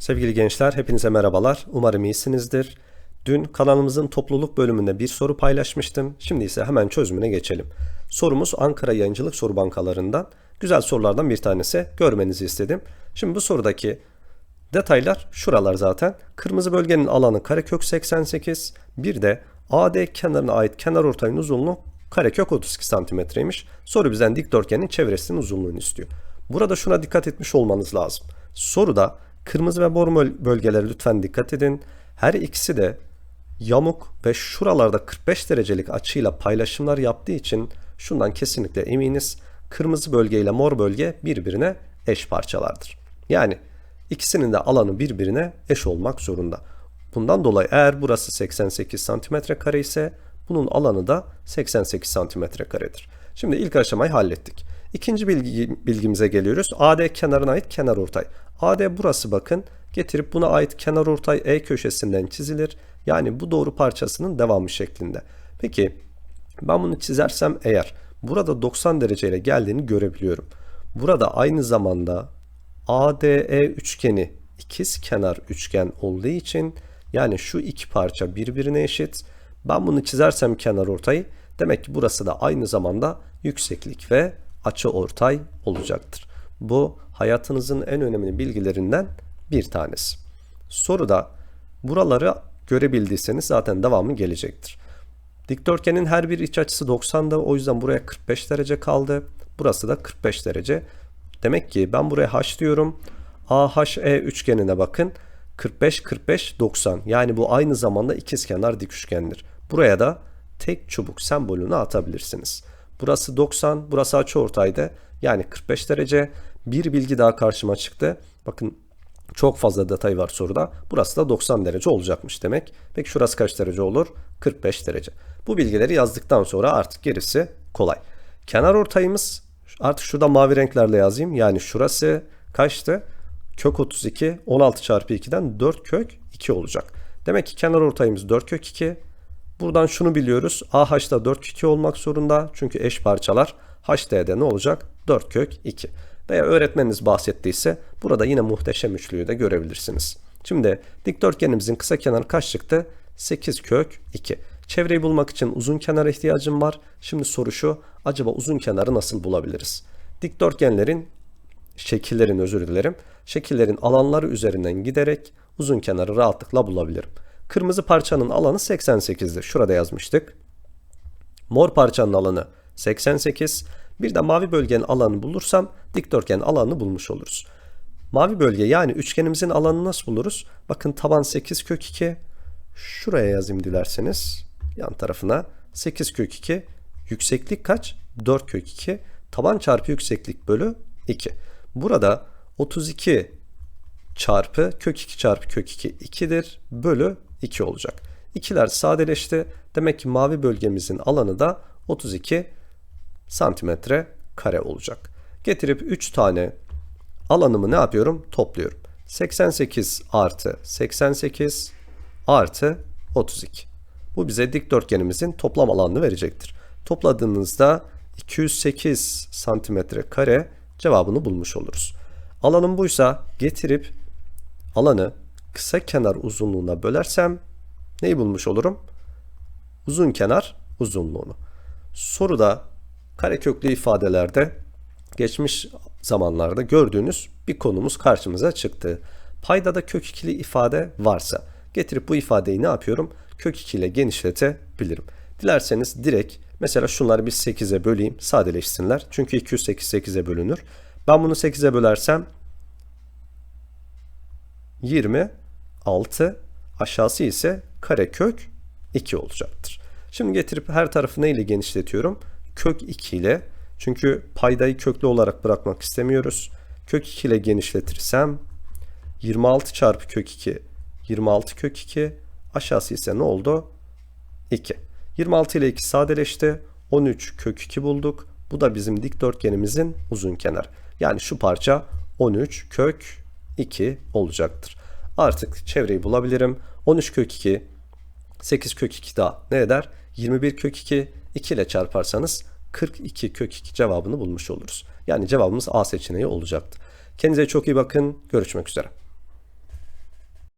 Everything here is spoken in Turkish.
Sevgili gençler, hepinize merhabalar. Umarım iyisinizdir. Dün kanalımızın topluluk bölümünde bir soru paylaşmıştım. Şimdi ise hemen çözümüne geçelim. Sorumuz Ankara Yayıncılık Soru Bankalarından. Güzel sorulardan bir tanesi. Görmenizi istedim. Şimdi bu sorudaki detaylar şuralar zaten. Kırmızı bölgenin alanı karekök 88. Bir de AD kenarına ait kenar ortayın uzunluğu karekök 32 santimetreymiş. Soru bizden dikdörtgenin çevresinin uzunluğunu istiyor. Burada şuna dikkat etmiş olmanız lazım. Soruda kırmızı ve mor bölgelere lütfen dikkat edin. Her ikisi de yamuk ve şuralarda 45 derecelik açıyla paylaşımlar yaptığı için şundan kesinlikle eminiz. Kırmızı bölge ile mor bölge birbirine eş parçalardır. Yani ikisinin de alanı birbirine eş olmak zorunda. Bundan dolayı eğer burası 88 santimetre kare ise bunun alanı da 88 santimetre karedir. Şimdi ilk aşamayı hallettik. İkinci bilgi, bilgimize geliyoruz. AD kenarına ait kenar ortay. AD burası bakın. Getirip buna ait kenar ortay E köşesinden çizilir. Yani bu doğru parçasının devamı şeklinde. Peki ben bunu çizersem eğer burada 90 dereceyle geldiğini görebiliyorum. Burada aynı zamanda ADE üçgeni ikiz kenar üçgen olduğu için yani şu iki parça birbirine eşit. Ben bunu çizersem kenar ortayı demek ki burası da aynı zamanda yükseklik ve açı ortay olacaktır. Bu hayatınızın en önemli bilgilerinden bir tanesi. Soruda buraları görebildiyseniz zaten devamı gelecektir. Dikdörtgenin her bir iç açısı 90'da o yüzden buraya 45 derece kaldı. Burası da 45 derece. Demek ki ben buraya h diyorum. AHE üçgenine bakın. 45 45 90. Yani bu aynı zamanda ikizkenar dik üçgendir. Buraya da tek çubuk sembolünü atabilirsiniz. Burası 90, burası açıortaydı. Yani 45 derece. Bir bilgi daha karşıma çıktı. Bakın çok fazla detay var soruda. Burası da 90 derece olacakmış demek. Peki şurası kaç derece olur? 45 derece. Bu bilgileri yazdıktan sonra artık gerisi kolay. Kenar ortayımız artık şurada mavi renklerle yazayım. Yani şurası kaçtı? Kök 32 16 çarpı 2'den 4 kök 2 olacak. Demek ki kenar ortayımız 4 kök 2. Buradan şunu biliyoruz. AH da 4 kök 2 olmak zorunda. Çünkü eş parçalar. HD'de ne olacak? 4 kök 2. Veya öğretmeniniz bahsettiyse burada yine muhteşem üçlüyü de görebilirsiniz. Şimdi dikdörtgenimizin kısa kenarı kaç çıktı? 8 kök 2. Çevreyi bulmak için uzun kenara ihtiyacım var. Şimdi soru şu. Acaba uzun kenarı nasıl bulabiliriz? Dikdörtgenlerin şekillerin özür dilerim. Şekillerin alanları üzerinden giderek uzun kenarı rahatlıkla bulabilirim. Kırmızı parçanın alanı 88'dir. Şurada yazmıştık. Mor parçanın alanı 88. Bir de mavi bölgenin alanını bulursam dikdörtgenin alanını bulmuş oluruz. Mavi bölge yani üçgenimizin alanını nasıl buluruz? Bakın taban 8 kök 2. Şuraya yazayım dilerseniz. Yan tarafına 8 kök 2. Yükseklik kaç? 4 kök 2. Taban çarpı yükseklik bölü 2. Burada 32 çarpı kök 2 çarpı kök 2 2'dir. Bölü 2 olacak. İkiler sadeleşti. Demek ki mavi bölgemizin alanı da 32 santimetre kare olacak. Getirip 3 tane alanımı ne yapıyorum? Topluyorum. 88 artı 88 artı 32. Bu bize dikdörtgenimizin toplam alanını verecektir. Topladığınızda 208 santimetre kare cevabını bulmuş oluruz. Alanım buysa getirip alanı kısa kenar uzunluğuna bölersem neyi bulmuş olurum? Uzun kenar uzunluğunu. Soruda kareköklü ifadelerde geçmiş zamanlarda gördüğünüz bir konumuz karşımıza çıktı. Paydada kök ikili ifade varsa getirip bu ifadeyi ne yapıyorum? Kök 2 ile genişletebilirim. Dilerseniz direkt mesela şunları bir 8'e böleyim sadeleşsinler. Çünkü 208 8'e bölünür. Ben bunu 8'e bölersem 26 aşağısı ise karekök 2 olacaktır. Şimdi getirip her tarafı ne ile genişletiyorum? Kök 2 ile. Çünkü paydayı köklü olarak bırakmak istemiyoruz. Kök 2 ile genişletirsem 26 çarpı kök 2 26 kök 2 aşağısı ise ne oldu? 2. 26 ile 2 sadeleşti. 13 kök 2 bulduk. Bu da bizim dikdörtgenimizin uzun kenar. Yani şu parça 13 kök 2 olacaktır. Artık çevreyi bulabilirim. 13 kök 2, 8 kök 2 daha ne eder? 21 kök 2, 2 ile çarparsanız 42 kök 2 cevabını bulmuş oluruz. Yani cevabımız A seçeneği olacaktır. Kendinize çok iyi bakın. Görüşmek üzere.